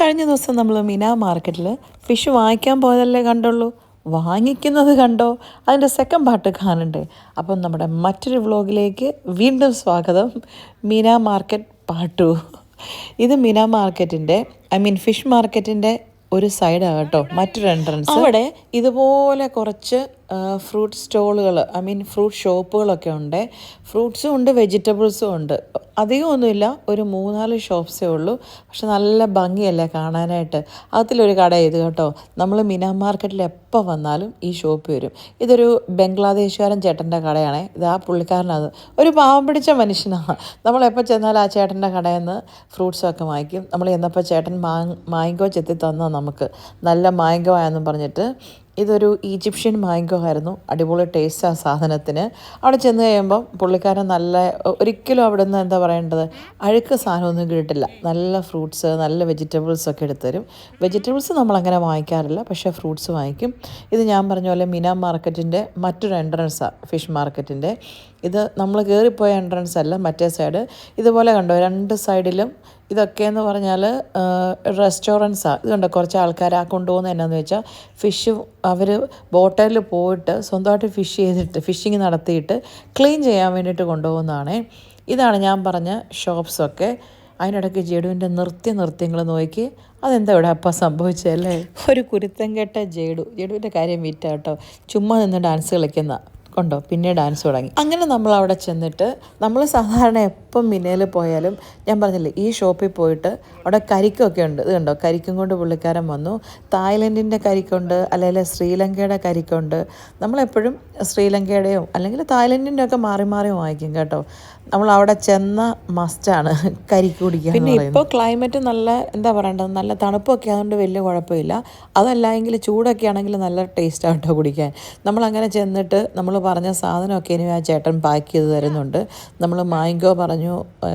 കഴിഞ്ഞ ദിവസം നമ്മൾ മിന മാർക്കറ്റിൽ ഫിഷ് വാങ്ങിക്കാൻ പോയതല്ലേ കണ്ടുള്ളൂ? വാങ്ങിക്കുന്നത് കണ്ടോ? അതിന്റെ സെക്കൻഡ് പാർട്ട് കാണണ്ടേ? അപ്പം നമ്മുടെ മറ്റൊരു വ്ളോഗിലേക്ക് വീണ്ടും സ്വാഗതം. മീന മാർക്കറ്റ് പാട്ടു ഇത് മിന മാർക്കറ്റിന്റെ ഐ മീൻ ഫിഷ് മാർക്കറ്റിന്റെ ഒരു സൈഡാണ് കേട്ടോ. മറ്റൊരു എൻട്രൻസ് അവിടെ ഇതുപോലെ കുറച്ച് ഫ്രൂട്ട് സ്റ്റോളുകൾ ഐ മീൻ ഫ്രൂട്ട് ഷോപ്പുകളൊക്കെ ഉണ്ട്. ഫ്രൂട്ട്സും ഉണ്ട് വെജിറ്റബിൾസും ഉണ്ട്. അധികമൊന്നുമില്ല ഒരു മൂന്നാൽ ഷോപ്സേ ഉള്ളൂ. പക്ഷെ നല്ല ഭംഗിയല്ലേ കാണാനായിട്ട്. അതിലൊരു കട ഇത് കേട്ടോ. നമ്മൾ മിന മാർക്കറ്റിൽ എപ്പോൾ വന്നാലും ഈ ഷോപ്പ് വരും. ഇതൊരു ബംഗ്ലാദേശുകാരൻ ചേട്ടന്റെ കടയാണേ. ഇത് ആ പുള്ളിക്കാരനത്. ഒരു പാവം പിടിച്ച മനുഷ്യനാണ് നമ്മളെപ്പോൾ ചെന്നാൽ ആ ചേട്ടന്റെ കടയിൽ നിന്ന് ഫ്രൂട്ട്സൊക്കെ വാങ്ങിക്കും. നമ്മൾ ചെന്നപ്പോൾ ചേട്ടൻ മാങ് മാങ്കോ ചെത്തി തന്നോ നമുക്ക്. നല്ല മാങ്കോ ആയെന്നും പറഞ്ഞിട്ട്. ഇതൊരു ഈജിപ്ഷ്യൻ മാങ്കോ ആയിരുന്നു അടിപൊളി ടേസ്റ്റ് ആ സാധനത്തിന്. അവിടെ ചെന്ന് കഴിയുമ്പം പുള്ളിക്കാരൻ നല്ല ഒരിക്കലും അവിടെ നിന്ന് എന്താ പറയേണ്ടത്? അഴുക്ക് സാധനമൊന്നും കിട്ടില്ല നല്ല ഫ്രൂട്ട്സ് നല്ല വെജിറ്റബിൾസ് ഒക്കെ എടുത്ത് തരും വെജിറ്റബിൾസ് നമ്മളങ്ങനെ വാങ്ങിക്കാറില്ല പക്ഷേ ഫ്രൂട്ട്സ് വാങ്ങിക്കും. ഇത് ഞാൻ പറഞ്ഞ പോലെ മിന മാർക്കറ്റിന്റെ മറ്റൊരു എൻട്രൻസാണ് ഫിഷ് മാർക്കറ്റിന്റെ ഇത് നമ്മൾ കയറിപ്പോയ എൻട്രൻസ് അല്ല മറ്റേ സൈഡ് ഇതുപോലെ കണ്ടോ രണ്ട് സൈഡിലും ഇതൊക്കെയെന്ന് പറഞ്ഞാൽ റെസ്റ്റോറന്റ്സാണ് ഇത് കണ്ടോ കുറച്ച് ആൾക്കാർ ആ കൊണ്ടുപോകുന്നത് എന്നാന്ന് വെച്ചാൽ ഫിഷ് അവർ ബോട്ടലിൽ പോയിട്ട് സ്വന്തമായിട്ട് ഫിഷ് ചെയ്തിട്ട് ഫിഷിങ് നടത്തിയിട്ട് ക്ലീൻ ചെയ്യാൻ വേണ്ടിയിട്ട് കൊണ്ടുപോകുന്നതാണ്. ഇതാണ് ഞാൻ പറഞ്ഞ ഷോപ്സൊക്കെ അതിനിടയ്ക്ക് ജേഡുവിന്റെ നൃത്യ നൃത്യങ്ങൾ നോക്കി അതെന്താ ഇവിടെ അപ്പം സംഭവിച്ചതല്ലേ ഒരു കുരുത്തം കേട്ട ജേഡു. ജേഡുവിന്റെ കാര്യം വിറ്റാട്ടോ. ചുമ്മാ നിന്ന് ഡാൻസ് കളിക്കുന്ന. ഉണ്ടോ? പിന്നെ ഡാൻസ് തുടങ്ങി. അങ്ങനെ നമ്മൾ അവിടെ ചെന്നിട്ട് നമ്മൾ സാധാരണ എപ്പം മിനയിൽ പോയാലും ഞാൻ പറഞ്ഞില്ലേ ഈ ഷോപ്പിൽ പോയിട്ട് അവിടെ കരിക്കൊക്കെ ഉണ്ട്. ഇത് കണ്ടോ? കരിക്കും കൊണ്ട് പുള്ളിക്കാരൻ വന്നു. തായ്ലൻഡിന്റെ കരിക്കുണ്ട് അല്ലെങ്കിൽ ശ്രീലങ്കയുടെ കരിക്കുണ്ട്. നമ്മളെപ്പോഴും ശ്രീലങ്കയുടെയോ അല്ലെങ്കിൽ തായ്ലൻഡിന്റെ ഒക്കെ മാറി മാറി വാങ്ങിക്കും കേട്ടോ. നമ്മൾ അവിടെ ചെന്ന മസ്റ്റാണ് കരിക്ക് കുടിക്കുക പിന്നെ ഇപ്പോൾ ക്ലൈമറ്റ് നല്ല എന്താ പറയേണ്ടത് നല്ല തണുപ്പൊക്കെ ആയതുകൊണ്ട് വലിയ കുഴപ്പമില്ല. അതല്ല എങ്കിൽ ചൂടൊക്കെ ആണെങ്കിൽ നല്ല ടേസ്റ്റ് ആട്ടോ കുടിക്കാൻ. നമ്മൾ അങ്ങനെ ചെന്നിട്ട് നമ്മൾ പറഞ്ഞ സാധനമൊക്കെ ഇനി ആ ചേട്ടൻ പാക്ക് ചെയ്ത് തരുന്നുണ്ട്. നമ്മൾ മാങ്കോ പറഞ്ഞു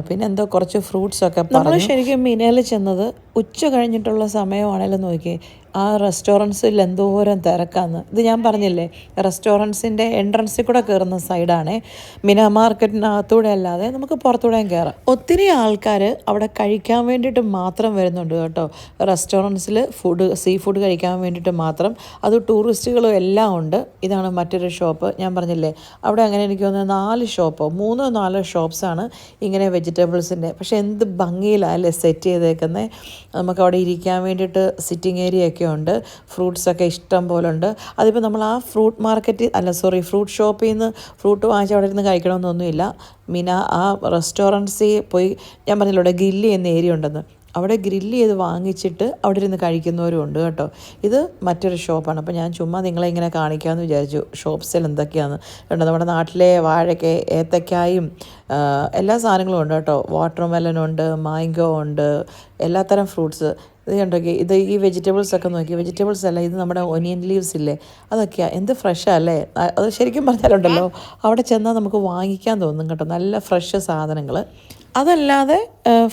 പിന്നെ എന്തോ കുറച്ച് ഫ്രൂട്ട്സ് ഒക്കെ പറഞ്ഞു. ശരിക്കും മിനയിൽ ചെന്നത് ഉച്ച കഴിഞ്ഞിട്ടുള്ള സമയമാണെങ്കിലും നോക്കി ആ റെസ്റ്റോറന്റ്സിൽ എന്തോരം തിരക്കാന്ന്. ഇത് ഞാൻ പറഞ്ഞില്ലേ റെസ്റ്റോറന്റ്സിന്റെ എൻട്രൻസിൽ കൂടെ കയറുന്ന സൈഡാണ്. മിന മാർക്കറ്റിനകത്തൂടെ അല്ലാതെ നമുക്ക് പുറത്തൂടെയും കയറാം. ഒത്തിരി ആൾക്കാർ അവിടെ കഴിക്കാൻ വേണ്ടിയിട്ട് മാത്രം വരുന്നുണ്ട് കേട്ടോ. റെസ്റ്റോറൻസിൽ ഫുഡ് സീ ഫുഡ് കഴിക്കാൻ വേണ്ടിയിട്ട് മാത്രം. അത് ടൂറിസ്റ്റുകളും എല്ലാം ഉണ്ട്. ഇതാണ് മറ്റൊരു ഷോപ്പ്. ഞാൻ പറഞ്ഞില്ലേ അവിടെ അങ്ങനെ എനിക്ക് തോന്നുന്നത് നാല് ഷോപ്പോ മൂന്നോ നാലോ ഷോപ്സാണ് ഇങ്ങനെ വെജിറ്റബിൾസിന്റെ. പക്ഷേ എന്ത് ഭംഗിയിലാണ് അല്ലേ സെറ്റ് ചെയ്തേക്കുന്നത് നമുക്ക് അവിടെ ഇരിക്കാൻ വേണ്ടിയിട്ട് സിറ്റിംഗ് ഏരിയ ഒക്കെ ഉണ്ട്. ഫ്രൂട്ട്സ് ഒക്കെ ഇഷ്ടം പോലെ ഉണ്ട്. അതിപ്പോൾ നമ്മൾ ആ ഫ്രൂട്ട് മാർക്കറ്റ് അല്ല സോറി ഫ്രൂട്ട് ഷോപ്പിൽ നിന്ന് ഫ്രൂട്ട് വാങ്ങിച്ച് അവിടെ ഇരുന്ന് കഴിക്കണമെന്നൊന്നുമില്ല. മിന ആ റെസ്റ്റോറന്റ്സിൽ പോയി ഞാൻ പറഞ്ഞല്ലോ ഗില്ലി എന്ന ഏരിയ ഉണ്ടെന്ന്. അവിടെ ഗ്രില്ല് ചെയ്ത് വാങ്ങിച്ചിട്ട് അവിടെ ഇരുന്ന് കഴിക്കുന്നവരും ഉണ്ട് കേട്ടോ. ഇത് മറ്റൊരു ഷോപ്പാണ് അപ്പോൾ ഞാൻ ചുമ്മാ നിങ്ങളെ ഇങ്ങനെ കാണിക്കാമെന്ന് വിചാരിച്ചു. ഷോപ്പ്സിൽ എന്തൊക്കെയാണ് കണ്ടോ നമ്മുടെ നാട്ടിലെ വാഴയ്ക്ക ഏത്തക്കായും എല്ലാ സാധനങ്ങളും ഉണ്ട് കേട്ടോ. വാട്ടർ ഉണ്ട് മാങ്കോ ഉണ്ട് എല്ലാത്തരം ഫ്രൂട്ട്സ് ഇത് കണ്ടോക്കി? ഇത് ഈ വെജിറ്റബിൾസ് ഒക്കെ നോക്കി. വെജിറ്റബിൾസ് അല്ല ഇത് നമ്മുടെ ഒനിയൻ ലീവ്സ് ഇല്ലേ? അതൊക്കെയാണ് എന്ത് ഫ്രഷാ അല്ലേ? അത് ശരിക്കും പറഞ്ഞാലുണ്ടല്ലോ. അവിടെ ചെന്നാൽ നമുക്ക് വാങ്ങിക്കാൻ തോന്നും കേട്ടോ. നല്ല ഫ്രഷ് സാധനങ്ങൾ അതല്ലാതെ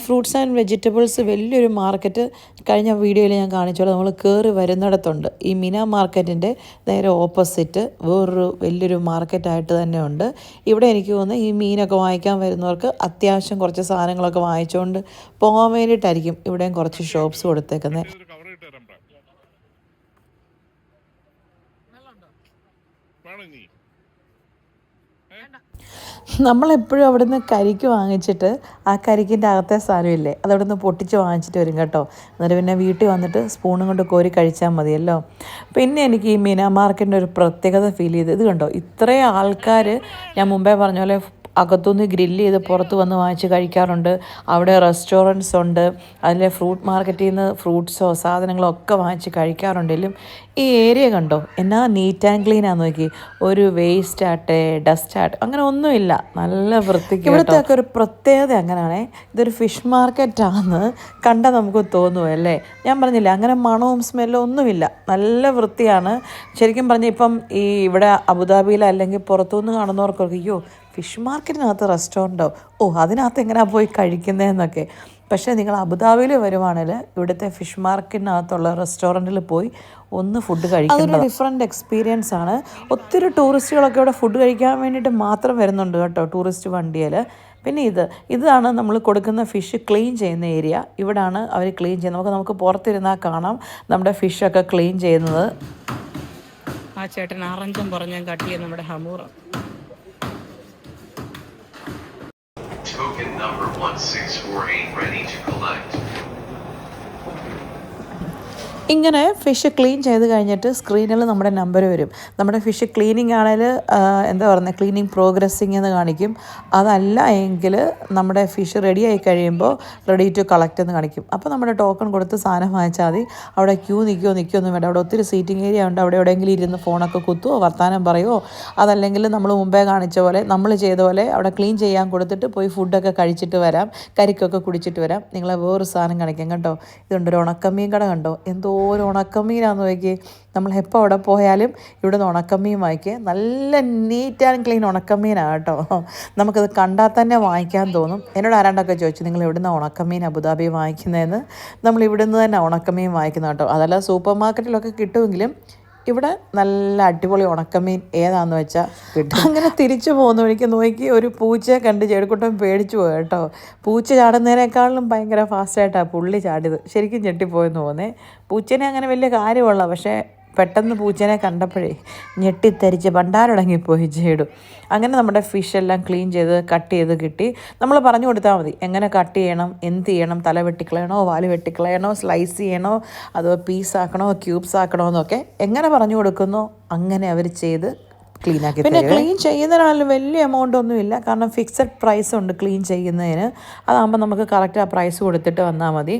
ഫ്രൂട്ട്സ് ആൻഡ് വെജിറ്റബിൾസ് വലിയൊരു മാർക്കറ്റ് കഴിഞ്ഞ വീഡിയോയിൽ ഞാൻ കാണിച്ചോളൂ നമ്മൾ കയറി വരുന്നിടത്തുണ്ട്. ഈ മിന മാർക്കറ്റിന്റെ നേരെ ഓപ്പോസിറ്റ് വേറൊരു വലിയൊരു മാർക്കറ്റായിട്ട് തന്നെ ഉണ്ട് ഇവിടെ എനിക്ക് തോന്നുന്നു ഈ മീനൊക്കെ വാങ്ങിക്കാൻ വരുന്നവർക്ക് അത്യാവശ്യം കുറച്ച് സാധനങ്ങളൊക്കെ വാങ്ങിച്ചുകൊണ്ട് പോകാൻ വേണ്ടിയിട്ടായിരിക്കും ഇവിടെയും കുറച്ച് ഷോപ്സ് കൊടുത്തേക്കുന്നത്. നമ്മളെപ്പോഴും അവിടെ നിന്ന് കരിക്ക് വാങ്ങിച്ചിട്ട് ആ കരിക്കിന്റെ അകത്തെ സാധനമില്ലേ അതവിടെ നിന്ന് പൊട്ടിച്ച് വാങ്ങിച്ചിട്ട് വരും കേട്ടോ. എന്നിട്ട് പിന്നെ വീട്ടിൽ വന്നിട്ട് സ്പൂണും കൊണ്ട് കോരി കഴിച്ചാൽ മതിയല്ലോ. പിന്നെ എനിക്ക് ഈ മീന മാർക്കറ്റിന്റെ ഒരു പ്രത്യേകത ഫീൽ ചെയ്ത് ഇത് കണ്ടോ? ഇത്രയും ആൾക്കാർ ഞാൻ മുമ്പേ പറഞ്ഞ പോലെ അകത്തുനിന്ന് ഗ്രില്ല് ചെയ്ത് പുറത്ത് വന്ന് വാങ്ങിച്ച് കഴിക്കാറുണ്ട്. അവിടെ റെസ്റ്റോറന്റ്സ് ഉണ്ട്. അതിലെ ഫ്രൂട്ട് മാർക്കറ്റിൽ നിന്ന് ഫ്രൂട്ട്സോ സാധനങ്ങളോ ഒക്കെ വാങ്ങിച്ച് കഴിക്കാറുണ്ടെങ്കിലും ഈ ഏരിയ കണ്ടോ? എന്നാ നീറ്റ് ആൻഡ് ക്ലീൻ ആണെന്ന് നോക്കി. ഒരു വേസ്റ്റ് ആട്ടെ ഡസ്റ്റ് ആട്ടെ അങ്ങനെ ഒന്നുമില്ല. നല്ല വൃത്തിക്ക് ഇവിടുത്തെ ഒക്കെ ഒരു പ്രത്യേകത അങ്ങനെയാണേ. ഇതൊരു ഫിഷ് മാർക്കറ്റാണെന്ന് കണ്ടാൽ നമുക്ക് തോന്നും അല്ലേ? ഞാൻ പറഞ്ഞില്ല അങ്ങനെ മണവും സ്മെല്ലോ ഒന്നുമില്ല. നല്ല വൃത്തിയാണ്. ശരിക്കും പറഞ്ഞാൽ ഇപ്പം ഈ ഇവിടെ അബുദാബിയിൽ അല്ലെങ്കിൽ പുറത്തുനിന്ന് കാണുന്നവർക്കൊക്കെ അയ്യോ ഫിഷ് മാർക്കറ്റിനകത്ത് റെസ്റ്റോറന്റോ? ഓ അതിനകത്ത് എങ്ങനെയാ പോയി കഴിക്കുന്നതെന്നൊക്കെ. പക്ഷേ നിങ്ങൾ അബുദാബിയിൽ വരുവാണെങ്കിൽ ഇവിടുത്തെ ഫിഷ് മാർക്കറ്റിനകത്തുള്ള റെസ്റ്റോറന്റിൽ പോയി ഒന്ന് ഫുഡ് കഴിക്കും അതൊരു ഡിഫറെന്റ് എക്സ്പീരിയൻസ് ആണ്. ഒത്തിരി ടൂറിസ്റ്റുകളൊക്കെ ഇവിടെ ഫുഡ് കഴിക്കാൻ വേണ്ടിയിട്ട് മാത്രം വരുന്നുണ്ട് കേട്ടോ ടൂറിസ്റ്റ് വണ്ടിയിൽ. പിന്നെ ഇത് ഇതാണ് നമ്മൾ കൊടുക്കുന്ന ഫിഷ് ക്ലീൻ ചെയ്യുന്ന ഏരിയ ഇവിടാണ് അവർ ക്ലീൻ ചെയ്യുന്നത്. നമുക്ക് നമുക്ക് പുറത്തിരുന്നാൽ കാണാം നമ്മുടെ ഫിഷൊക്കെ ക്ലീൻ ചെയ്യുന്നത്. ആ ചേട്ടൻ ആറഞ്ചും പറഞ്ഞാൽ കട്ടിയ നമ്മുടെ ഹമൂറ. Token number 1648 ready to collect. ഇങ്ങനെ ഫിഷ് ക്ലീൻ ചെയ്ത് കഴിഞ്ഞിട്ട് സ്ക്രീനിൽ നമ്മുടെ നമ്പർ വരും. നമ്മുടെ ഫിഷ് ക്ലീനിങ് ആണെങ്കിൽ എന്താ പറയുന്നത് ക്ലീനിങ് പ്രോഗ്രസ്സിങ് എന്ന് കാണിക്കും. അതല്ല എങ്കിൽ നമ്മുടെ ഫിഷ് റെഡി ആയി കഴിയുമ്പോൾ റെഡി ടു കളക്ട് എന്ന് കാണിക്കും. അപ്പോൾ നമ്മുടെ ടോക്കൺ കൊടുത്ത് സാധനം വാങ്ങിച്ചാൽ മതി. അവിടെ ക്യൂ നിൽക്കുമോ നിൽക്കുമൊന്നും വേണ്ട. അവിടെ ഒത്തിരി സീറ്റിംഗ് ഏരിയ ഉണ്ട്. അവിടെ എവിടെയെങ്കിലും ഇരുന്ന് ഫോണൊക്കെ കുത്തുമോ വർത്താനം പറയുമോ അതല്ലെങ്കിൽ നമ്മൾ മുമ്പേ കാണിച്ച പോലെ നമ്മൾ ചെയ്ത പോലെ അവിടെ ക്ലീൻ ചെയ്യാൻ കൊടുത്തിട്ട് പോയി ഫുഡൊക്കെ കഴിച്ചിട്ട് വരാം. കരിക്കൊക്കെ കുടിച്ചിട്ട് വരാം. നിങ്ങളെ വേറൊരു സാധനം കാണിക്കാം. കേട്ടോ ഇതുണ്ട് ഒരു ഉണക്കമീൻ കട കണ്ടോ? എന്തോ ഒരു ഉണക്കമീനാന്ന് നോക്കി നമ്മൾ എപ്പോൾ അവിടെ പോയാലും ഇവിടെ നിന്ന് ഉണക്കമീൻ വാങ്ങിക്കുക നല്ല നീറ്റ് ആൻഡ് ക്ലീൻ ഉണക്കമീനാണ് കേട്ടോ. നമുക്കത് കണ്ടാൽ തന്നെ വാങ്ങിക്കാൻ തോന്നും. എന്നോട് ആരാണ്ടൊക്കെ ചോദിച്ചു നിങ്ങൾ ഇവിടുന്ന് ഉണക്കമീൻ അബുദാബി വാങ്ങിക്കുന്നതെന്ന് നമ്മൾ ഇവിടുന്ന് തന്നെ ഉണക്കമീൻ വാങ്ങിക്കുന്ന കേട്ടോ. അതല്ല സൂപ്പർ മാർക്കറ്റിലൊക്കെ കിട്ടുമെങ്കിലും ഇവിടെ നല്ല അടിപൊളി ഉണക്കമീൻ ഏതാന്ന് വെച്ചാൽ അങ്ങനെ തിരിച്ചു പോകുന്ന വഴിക്ക് നോക്കി ഒരു പൂച്ചയെ കണ്ട് ചെടിക്കുട്ടം പേടിച്ചു പോയി കേട്ടോ. പൂച്ച ചാടുന്നതിനേക്കാളും ഭയങ്കര ഫാസ്റ്റായിട്ടാണ് പുള്ളി ചാടിയത്. ശരിക്കും ഞെട്ടിപ്പോയെന്ന് തോന്നേ പൂച്ചനെ അങ്ങനെ വലിയ കാര്യമുള്ള പക്ഷേ പെട്ടെന്ന് പൂച്ചനെ കണ്ടപ്പോഴേ ഞെട്ടിത്തരിച്ച് ഭണ്ടാരടങ്ങിപ്പോയി ചേടും അങ്ങനെ നമ്മുടെ ഫിഷ് എല്ലാം ക്ലീൻ ചെയ്ത് കട്ട് ചെയ്ത് കിട്ടി. നമ്മൾ പറഞ്ഞു കൊടുത്താൽ മതി എങ്ങനെ കട്ട് ചെയ്യണം എന്ത് ചെയ്യണം തല വെട്ടിക്കളയണോ വാൽ വെട്ടിക്കളയണോ സ്ലൈസ് ചെയ്യണോ അതോ പീസ് ആക്കണോ ക്യൂബ്സ് ആക്കണോ എന്നൊക്കെ എങ്ങനെ പറഞ്ഞു കൊടുക്കുന്നോ അങ്ങനെ അവർ ചെയ്ത് ക്ലീൻ ആക്കി പിന്നെ ക്ലീൻ ചെയ്യുന്നതിനാലും വലിയ എമൗണ്ട് ഒന്നുമില്ല കാരണം ഫിക്സഡ് പ്രൈസ് ഉണ്ട് ക്ലീൻ ചെയ്യുന്നതിന്. അതാകുമ്പോൾ നമുക്ക് കറക്റ്റ് ആ പ്രൈസ് കൊടുത്തിട്ട് വന്നാൽ മതി.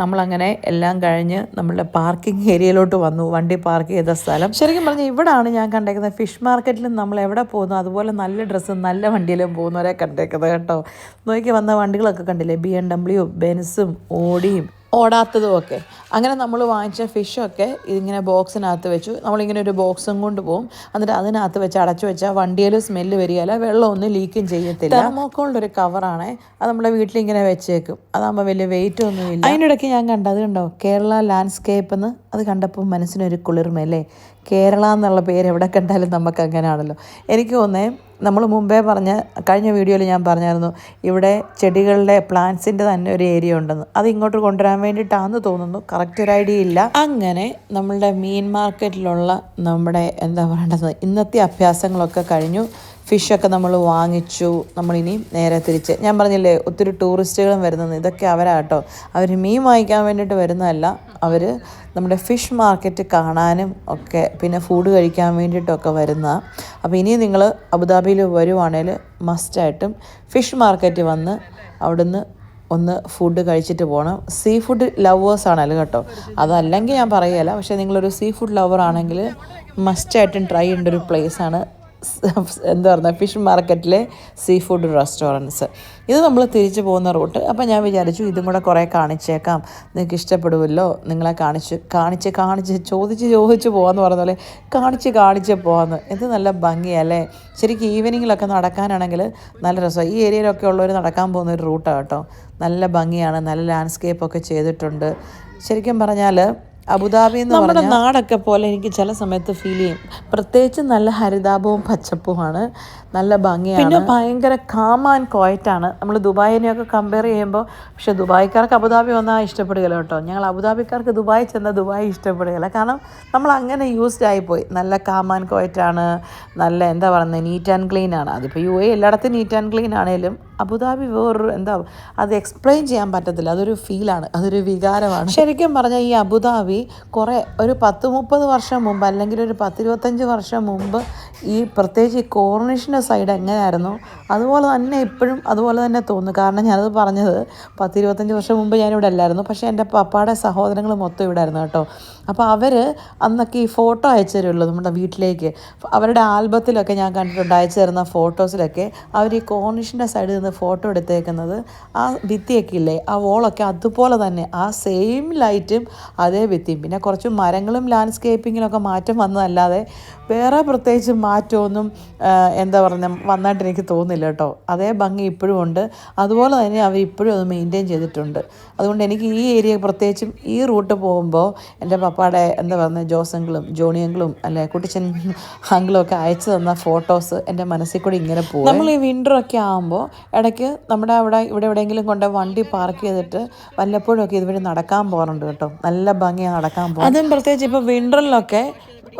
നമ്മളങ്ങനെ എല്ലാം കഴിഞ്ഞ് നമ്മളുടെ പാർക്കിംഗ് ഏരിയയിലോട്ട് വന്നു. വണ്ടി പാർക്ക് ചെയ്ത സ്ഥലം. ശരിക്കും പറഞ്ഞാൽ ഇവിടാണ് ഞാൻ കണ്ടേക്കുന്നത്. ഫിഷ് മാർക്കറ്റിലും നമ്മൾ എവിടെ പോകുന്നു അതുപോലെ നല്ല ഡ്രസ്സും നല്ല വണ്ടിയിലും പോകുന്നവരെ കണ്ടേക്കുന്നത് കേട്ടോ. നോക്കി വന്ന വണ്ടികളൊക്കെ കണ്ടില്ലേ? ബി എം ഡബ്ല്യു ബെൻസും ഓടിയും ഓടാത്തതും ഒക്കെ അങ്ങനെ നമ്മൾ വാങ്ങിച്ച ഫിഷൊക്കെ ഇതിങ്ങനെ ബോക്സിനകത്ത് വെച്ചു. നമ്മളിങ്ങനെ ഒരു ബോക്സും കൊണ്ട് പോകും എന്നിട്ട് അതിനകത്ത് വെച്ച് അടച്ചു വെച്ചാൽ വണ്ടിയിൽ സ്മെല്ല് വരികയില്ല. വെള്ളമൊന്നും ലീക്കും ചെയ്യത്തില്ല. തെർമോക്കോളിന്റെ ഒരു കവറാണ്. അത് നമ്മുടെ വീട്ടിലിങ്ങനെ വെച്ചേക്കും. അതാകുമ്പോൾ വലിയ വെയിറ്റ് ഒന്നുമില്ല. അതിനിടയ്ക്ക് ഞാൻ കണ്ടത് കണ്ടോ? കേരള ലാൻഡ്സ്കേപ്പ് എന്ന് അത് കണ്ടപ്പോൾ മനസ്സിനൊരു കുളിർമയല്ലേ? കേരള എന്നുള്ള പേര് എവിടെ കണ്ടാലും നമുക്ക് അങ്ങനെയാണല്ലോ എനിക്ക് തോന്നേ നമ്മൾ മുമ്പേ പറഞ്ഞ കഴിഞ്ഞ വീഡിയോയിൽ ഞാൻ പറഞ്ഞായിരുന്നു ഇവിടെ ചെടികളുടെ പ്ലാന്റ്സിന്റെ തന്നെ ഒരു ഏരിയ ഉണ്ടെന്ന്. അത് ഇങ്ങോട്ട് കൊണ്ടുവരാൻ വേണ്ടിയിട്ടാണെന്ന് തോന്നുന്നു. കറക്റ്റ് ഒരു ഐഡിയ ഇല്ല. അങ്ങനെ നമ്മളുടെ മീൻ മാർക്കറ്റിലുള്ള നമ്മുടെ എന്താ പറയേണ്ടത് ഇന്നത്തെ അഭ്യാസങ്ങളൊക്കെ കഴിഞ്ഞു. ഫിഷൊക്കെ നമ്മൾ വാങ്ങിച്ചു നമ്മളിനി നേരെ തിരിച്ച്. ഞാൻ പറഞ്ഞില്ലേ ഒത്തിരി ടൂറിസ്റ്റുകളും വരുന്നത് ഇതൊക്കെ അവരാട്ടോ. അവർ മീൻ വാങ്ങിക്കാൻ വേണ്ടിയിട്ട് വരുന്നതല്ല. അവർ നമ്മുടെ ഫിഷ് മാർക്കറ്റ് കാണാനും ഒക്കെ പിന്നെ ഫുഡ് കഴിക്കാൻ വേണ്ടിയിട്ടൊക്കെ വരുന്ന അപ്പോൾ ഇനി നിങ്ങൾ അബുദാബിയിൽ വരുവാണെങ്കിൽ മസ്റ്റായിട്ടും ഫിഷ് മാർക്കറ്റ് വന്ന് അവിടുന്ന് ഒന്ന് ഫുഡ് കഴിച്ചിട്ട് പോകണം സീ ഫുഡ് ലവേഴ്സ് ആണല്ലോ കേട്ടോ. അതല്ലെങ്കിൽ ഞാൻ പറയുകയല്ല പക്ഷേ നിങ്ങളൊരു സീ ഫുഡ് ലവർ ആണെങ്കിൽ മസ്റ്റായിട്ടും ട്രൈ ചെയ്യേണ്ട ഒരു പ്ലേസാണ് എന്താ പറയുക ഫിഷ് മാർക്കറ്റിലെ സീ ഫുഡ് റെസ്റ്റോറന്റ്സ് ഇത് നമ്മൾ തിരിച്ചു പോകുന്ന റൂട്ട്. അപ്പോൾ ഞാൻ വിചാരിച്ചു ഇതും കൂടെ കുറേ കാണിച്ചേക്കാം. നിങ്ങൾക്ക് ഇഷ്ടപ്പെടുമല്ലോ നിങ്ങളെ കാണിച്ച് കാണിച്ച് കാണിച്ച് ചോദിച്ച് ചോദിച്ച് പോകാമെന്ന് പറഞ്ഞ പോലെ കാണിച്ച് കാണിച്ച് പോകാമെന്ന് ഇത് നല്ല ഭംഗിയല്ലേ? ശരിക്കും ഈവനിങ്ങിലൊക്കെ നടക്കാനാണെങ്കിൽ നല്ല രസമാണ് ഈ ഏരിയയിലൊക്കെ ഉള്ളവർ നടക്കാൻ പോകുന്ന ഒരു റൂട്ടാണ് കേട്ടോ. നല്ല ഭംഗിയാണ് നല്ല ലാൻഡ്സ്കേപ്പൊക്കെ ചെയ്തിട്ടുണ്ട്. ശരിക്കും പറഞ്ഞാൽ അബുദാബി എന്ന് നമ്മുടെ നാടൊക്കെ പോലെ എനിക്ക് ചില സമയത്ത് ഫീൽ ചെയ്യും. പ്രത്യേകിച്ച് നല്ല ഹരിതാപവും പച്ചപ്പുമാണ്. നല്ല ഭംഗിയാണ്. പിന്നെ ഭയങ്കര കാം ആൻഡ് ക്വയറ്റാണ് നമ്മൾ ദുബായിനെയൊക്കെ കമ്പയർ ചെയ്യുമ്പോൾ പക്ഷേ ദുബായിക്കാർക്ക് അബുദാബി വന്നാൽ ഇഷ്ടപ്പെടുകയില്ല കേട്ടോ. ഞങ്ങൾ അബുദാബിക്കാർക്ക് ദുബായി ചെന്ന ദുബായി ഇഷ്ടപ്പെടുകയില്ല. കാരണം നമ്മൾ അങ്ങനെ യൂസ്ഡ് ആയിപ്പോയി നല്ല കാം ആൻഡ് ക്വയറ്റാണ് നല്ല എന്താ പറയുന്നത് നീറ്റ് ആൻഡ് ക്ലീൻ ആണ്. അതിപ്പോൾ യു എ എല്ലായിടത്തും നീറ്റ് ആൻഡ് ക്ലീൻ ആണെങ്കിലും അബുദാബി വേറൊരു എന്താ അത് എക്സ്പ്ലെയിൻ ചെയ്യാൻ പറ്റത്തില്ല. അതൊരു ഫീലാണ് അതൊരു വികാരമാണ്. ശരിക്കും പറഞ്ഞാൽ ഈ അബുദാബി കുറേ ഒരു പത്ത് മുപ്പത് വർഷം മുമ്പ് അല്ലെങ്കിൽ ഒരു പത്തിരുപത്തഞ്ച് വർഷം മുമ്പ് ഈ പ്രത്യേകിച്ച് ഈ കോർണിഷിന്റെ സൈഡ് എങ്ങനെയായിരുന്നു? അതുപോലെ തന്നെ ഇപ്പോഴും അതുപോലെ തന്നെ തോന്നുന്നു. കാരണം ഞാനത് പറഞ്ഞത് പത്തിരുപത്തഞ്ച് വർഷം മുമ്പ് ഞാനിവിടെ അല്ലായിരുന്നു. പക്ഷേ എന്റെ പപ്പാടെ സഹോദരങ്ങൾ മൊത്തം ഇവിടെ ആയിരുന്നു കേട്ടോ. അപ്പോൾ അവർ അന്നൊക്കെ ഈ ഫോട്ടോ അയച്ചു നമ്മുടെ വീട്ടിലേക്ക്. അവരുടെ ആൽബത്തിലൊക്കെ ഞാൻ കണ്ടിട്ടുണ്ട്. അയച്ചു തരുന്ന ഫോട്ടോസിലൊക്കെ അവർ ഈ കോർണിഷിന്റെ സൈഡിൽ നിന്ന് ഫോട്ടോ എടുത്തേക്കുന്നത് ആ ഭിത്തിയൊക്കെ ഇല്ലേ ആ വോളൊക്കെ അതുപോലെ തന്നെ ആ സെയിം ലൈറ്റും അതേ ഭിത്തിയും. പിന്നെ കുറച്ച് മരങ്ങളും ലാൻഡ്സ്കേപ്പിങ്ങിലൊക്കെ മാറ്റം വന്നതല്ലാതെ വേറെ പ്രത്യേകിച്ച് മാറ്റമൊന്നും എന്താ പറഞ്ഞാൽ വന്നായിട്ട് എനിക്ക് തോന്നുന്നില്ല കേട്ടോ. അതേ ഭംഗി ഇപ്പോഴും ഉണ്ട്. അതുപോലെ തന്നെ അവർ ഇപ്പോഴും അത് മെയിന്റെയിൻ ചെയ്തിട്ടുണ്ട്. അതുകൊണ്ട് എനിക്ക് ഈ ഏരിയ പ്രത്യേകിച്ചും ഈ റൂട്ട് പോകുമ്പോൾ എന്റെ പപ്പയുടെ എന്താ പറയുക ജോസങ്ങളും ജോണിയങ്ങളും അല്ലെ കുട്ടിച്ചൻ അങ്കിളും ഒക്കെ അയച്ചു തന്ന ഫോട്ടോസ് എന്റെ മനസ്സിൽ കൂടി ഇങ്ങനെ പോകും നമ്മൾ ഈ വിന്ററൊക്കെ ആകുമ്പോൾ ഇടയ്ക്ക് നമ്മുടെ അവിടെ ഇവിടെ എവിടെയെങ്കിലും കൊണ്ട് വണ്ടി പാർക്ക് ചെയ്തിട്ട് വല്ലപ്പോഴും ഒക്കെ ഇതുവഴി നടക്കാൻ പോകാറുണ്ട് കേട്ടോ. നല്ല ഭംഗിയാണ് നടക്കാൻ പോകും അതും പ്രത്യേകിച്ച് ഇപ്പോൾ വിന്ററിലൊക്കെ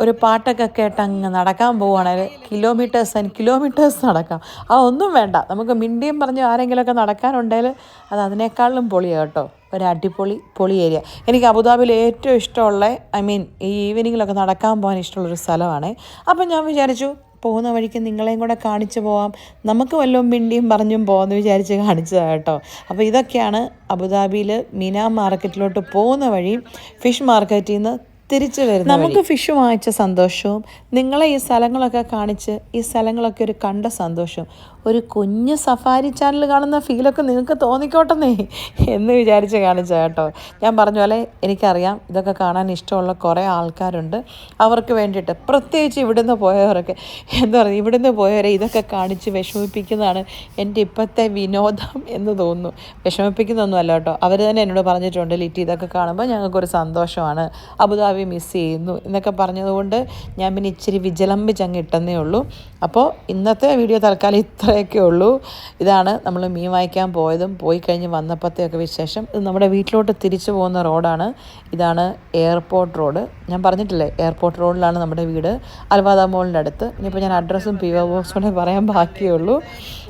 ഒരു പാട്ടൊക്കെ കേട്ട് അങ്ങ് നടക്കാൻ പോവുകയാണെങ്കിൽ കിലോമീറ്റേഴ്സ് ആൻഡ് കിലോമീറ്റേഴ്സ് നടക്കാം. ഒന്നും വേണ്ട. നമുക്ക് മിണ്ടിയും പറഞ്ഞ് ആരെങ്കിലുമൊക്കെ നടക്കാനുണ്ടെങ്കിൽ അത് അതിനേക്കാളും പൊളിയാണ് കേട്ടോ. ഒരു അടിപൊളി പൊളി ഏരിയ എനിക്ക് അബുദാബിയിൽ ഏറ്റവും ഇഷ്ടമുള്ള ഐ മീൻ ഈ ഈവനിങ്ങിലൊക്കെ നടക്കാൻ പോകാൻ ഇഷ്ടമുള്ളൊരു സ്ഥലമാണ്. അപ്പം ഞാൻ വിചാരിച്ചു പോകുന്ന വഴിക്ക് നിങ്ങളെയും കൂടെ കാണിച്ചു പോവാം. നമുക്ക് വല്ലതും മിണ്ടിയും പറഞ്ഞും പോകാമെന്ന് വിചാരിച്ച് കാണിച്ചതാണ് കേട്ടോ. അപ്പോൾ ഇതൊക്കെയാണ് അബുദാബിയിൽ മീന മാർക്കറ്റിലോട്ട് പോകുന്ന വഴി ഫിഷ് മാർക്കറ്റിൽ നിന്ന് തിരിച്ചു വരുന്നത് നമുക്ക് ഫിഷ് വാങ്ങിച്ച സന്തോഷവും നിങ്ങളെ ഈ സ്ഥലങ്ങളൊക്കെ കാണിച്ച് ഈ സ്ഥലങ്ങളൊക്കെ ഒരു കണ്ട സന്തോഷവും ഒരു കുഞ്ഞ് സഫാരി ചാനൽ കാണുന്ന ഫീലൊക്കെ നിങ്ങൾക്ക് തോന്നിക്കോട്ടെന്നേ എന്ന് വിചാരിച്ച് കാണിച്ച കേട്ടോ. ഞാൻ പറഞ്ഞ പോലെ എനിക്കറിയാം ഇതൊക്കെ കാണാൻ ഇഷ്ടമുള്ള കുറേ ആൾക്കാരുണ്ട്. അവർക്ക് വേണ്ടിയിട്ട് പ്രത്യേകിച്ച് ഇവിടുന്ന് പോയവരൊക്കെ എന്താ പറയുക ഇവിടുന്ന് പോയവരെ ഇതൊക്കെ കാണിച്ച് വിഷമിപ്പിക്കുന്നതാണ് എന്റെ ഇപ്പോഴത്തെ വിനോദം എന്ന് തോന്നുന്നു. വിഷമിപ്പിക്കുന്നൊന്നുമല്ല കേട്ടോ. അവർ തന്നെ എന്നോട് പറഞ്ഞിട്ടുണ്ട് ലിറ്റി ഇതൊക്കെ കാണുമ്പോൾ ഞങ്ങൾക്കൊരു സന്തോഷമാണ്. അബുദാബി മിസ് ചെയ്യുന്നു എന്നൊക്കെ പറഞ്ഞതുകൊണ്ട് ഞാൻ പിന്നെ ഇച്ചിരി വിജലംബിച്ച് അങ്ങ് ഇട്ടെന്നേ ഉള്ളൂ. അപ്പോൾ ഇന്നത്തെ വീഡിയോ തൽക്കാലം ഇത്രയൊക്കെ ഉള്ളൂ. ഇതാണ് നമ്മൾ മീൻ വായിക്കാൻ പോയതും പോയി കഴിഞ്ഞ് വന്നപ്പോഴത്തെയൊക്കെ വിശേഷം. ഇത് നമ്മുടെ വീട്ടിലോട്ട് തിരിച്ചു പോകുന്ന റോഡാണ്. ഇതാണ് എയർപോർട്ട് റോഡ്. ഞാൻ പറഞ്ഞിട്ടില്ലേ എയർപോർട്ട് റോഡിലാണ് നമ്മുടെ വീട്. അൽവാദ മോളിന്റെ അടുത്ത്. ഇനിയിപ്പോൾ ഞാൻ അഡ്രസ്സും പി ഒ ബോക്സും പറയാൻ ബാക്കിയുള്ളൂ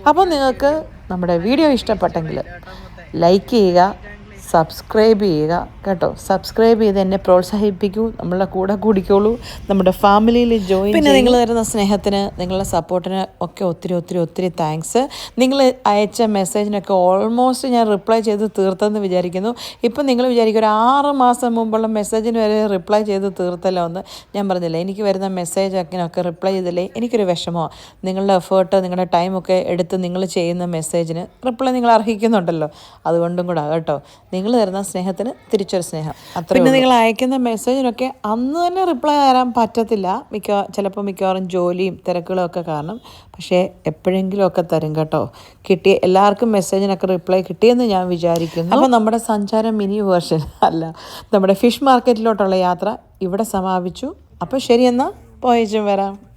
അപ്പോൾ നിങ്ങൾക്ക് നമ്മുടെ വീഡിയോ ഇഷ്ടപ്പെട്ടെങ്കിൽ ലൈക്ക് ചെയ്യുക സബ്സ്ക്രൈബ് ചെയ്യുക കേട്ടോ. സബ്സ്ക്രൈബ് ചെയ്ത് എന്നെ പ്രോത്സാഹിപ്പിക്കൂ. നമ്മളുടെ കൂടെ കൂടിക്കോളൂ. നമ്മുടെ ഫാമിലിയിൽ ജോയിൻ പിന്നെ നിങ്ങൾ തരുന്ന സ്നേഹത്തിന് നിങ്ങളുടെ സപ്പോർട്ടിന് ഒക്കെ ഒത്തിരി ഒത്തിരി ഒത്തിരി താങ്ക്സ് നിങ്ങൾ അയച്ച മെസ്സേജിനൊക്കെ ഓൾമോസ്റ്റ് ഞാൻ റിപ്ലൈ ചെയ്ത് തീർത്തെന്ന് വിചാരിക്കുന്നു. ഇപ്പം നിങ്ങൾ വിചാരിക്കും ഒരു ആറ് മാസം മുമ്പുള്ള മെസ്സേജിന് വരെ റിപ്ലൈ ചെയ്ത് തീർത്തല്ലോ എന്ന്. ഞാൻ പറഞ്ഞില്ല എനിക്ക് വരുന്ന മെസ്സേജ് ഒക്കെ റിപ്ലൈ ചെയ്തില്ലേ എനിക്കൊരു വിഷമമാണ് നിങ്ങളുടെ എഫേർട്ട് നിങ്ങളുടെ ടൈമൊക്കെ എടുത്ത് നിങ്ങൾ ചെയ്യുന്ന മെസ്സേജിന് റിപ്ലൈ നിങ്ങൾ അർഹിക്കുന്നുണ്ടല്ലോ. അതുകൊണ്ടും കൂടെ കേട്ടോ. നിങ്ങൾ തരുന്ന സ്നേഹത്തിന് തിരിച്ചൊരു സ്നേഹം. അത്ര പിന്നെ നിങ്ങൾ അയക്കുന്ന മെസ്സേജിനൊക്കെ അന്ന് തന്നെ റിപ്ലൈ തരാൻ പറ്റത്തില്ല. മിക്ക ചിലപ്പോൾ മിക്കവാറും ജോലിയും തിരക്കുകളും ഒക്കെ കാരണം. പക്ഷേ എപ്പോഴെങ്കിലും ഒക്കെ തരും കേട്ടോ. കിട്ടിയ എല്ലാവർക്കും മെസ്സേജിനൊക്കെ റിപ്ലൈ കിട്ടിയെന്ന് ഞാൻ വിചാരിക്കുന്നു. അപ്പോൾ നമ്മുടെ സഞ്ചാരം മിനി വേർഷൻ അല്ല. നമ്മുടെ ഫിഷ് മാർക്കറ്റിലോട്ടുള്ള യാത്ര ഇവിടെ സമാപിച്ചു. അപ്പോൾ ശരിയെന്നാൽ പോയച്ചും വരാം.